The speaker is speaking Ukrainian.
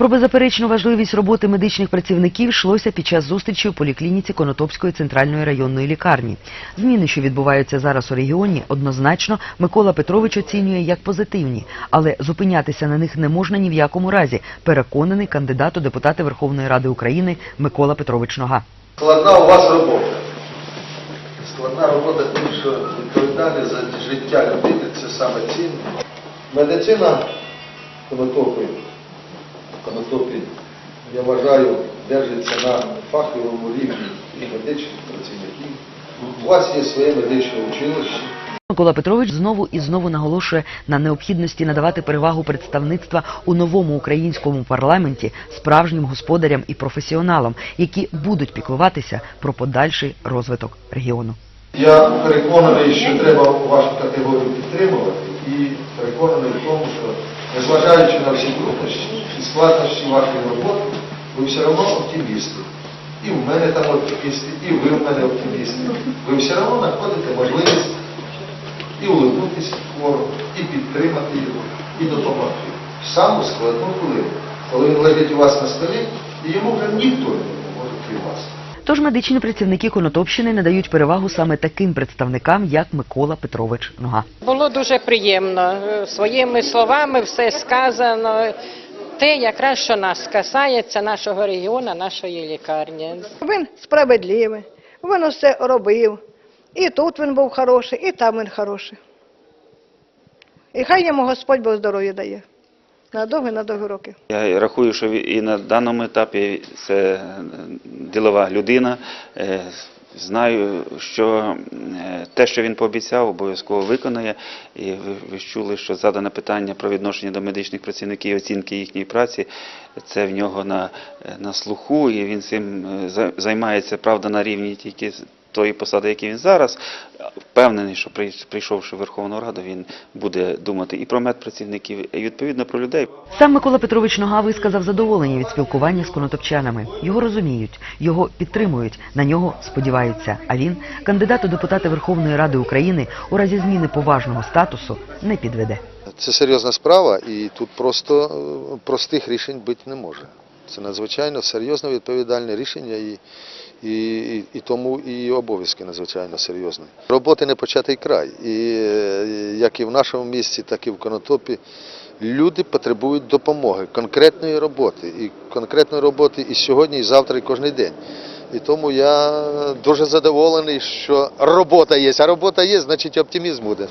Про беззаперечну важливість роботи медичних працівників йшлося під час зустрічі у поліклініці Конотопської центральної районної лікарні. Зміни, що відбуваються зараз у регіоні, однозначно Микола Петрович оцінює як позитивні, але зупинятися на них не можна ні в якому разі, переконаний кандидат у депутати Верховної Ради України Микола Петрович Нога. Складна у вас робота. Складна робота тим, що відповідальність за життя людини це саме цінне. Медицина конотопи, конотопі, я вважаю, держиться на фаховому рівні і медичних працівників. У вас є своє медичне училище. Микола Петрович знову і знову наголошує на необхідності надавати перевагу представництва у новому українському парламенті справжнім господарям і професіоналам, які будуть піклуватися про подальший розвиток регіону. Я переконаний, що треба вашу категорію підтримувати і переконаний в тому, що незважаючи на всі труднощі і складнощі вашої роботи, ви все одно оптимісти. І в мене там оптимісти, і ви в мене оптимісти. Ви все одно знаходите можливість і улыбнутися хворому, і підтримати його, і допомогти. В саму складну хвилину, коли він лежить у вас на столі, і йому вже ніхто не допоможе крім вас. Тож медичні працівники Конотопщини надають перевагу саме таким представникам, як Микола Петрович Нога. Було дуже приємно. Е, Своїми словами все сказано. Те, якраз що нас касається нашого регіону, нашої лікарні. Він справедливий, він усе робив. І тут він був хороший, і там він хороший. І хай йому Господь Бог здоров'я дає. На довгі, на довгі роки. Я рахую, що і на даному етапі це ділова людина. Е, Знаю, що е, те, що він пообіцяв, обов'язково виконає. І ви, чули, що задане питання про відношення до медичних працівників, і оцінки їхньої праці, це в нього на, е, на слуху, і він цим займається, правда, на рівні тільки тої посади, які він зараз. Впевнений, що прийшовши в Верховну Раду, він буде думати і про медпрацівників, і відповідно про людей. Сам Микола Петрович Нога висказав задоволення від спілкування з конотопчанами. Його розуміють, його підтримують, на нього сподіваються. А він, кандидат у депутати Верховної Ради України, у разі зміни поважного статусу не підведе. Це серйозна справа, і тут просто е, простих рішень бути не може. Це надзвичайно серйозне відповідальне рішення, і, і, і, і тому і обов'язки надзвичайно серйозні. Роботи не початий край. І е, як і в нашому місті, так і в Конотопі. Люди потребують допомоги, конкретної роботи. І конкретної роботи і сьогодні, і завтра, і кожен день. І тому я дуже задоволений, що робота є. А робота є, значить оптимізм буде.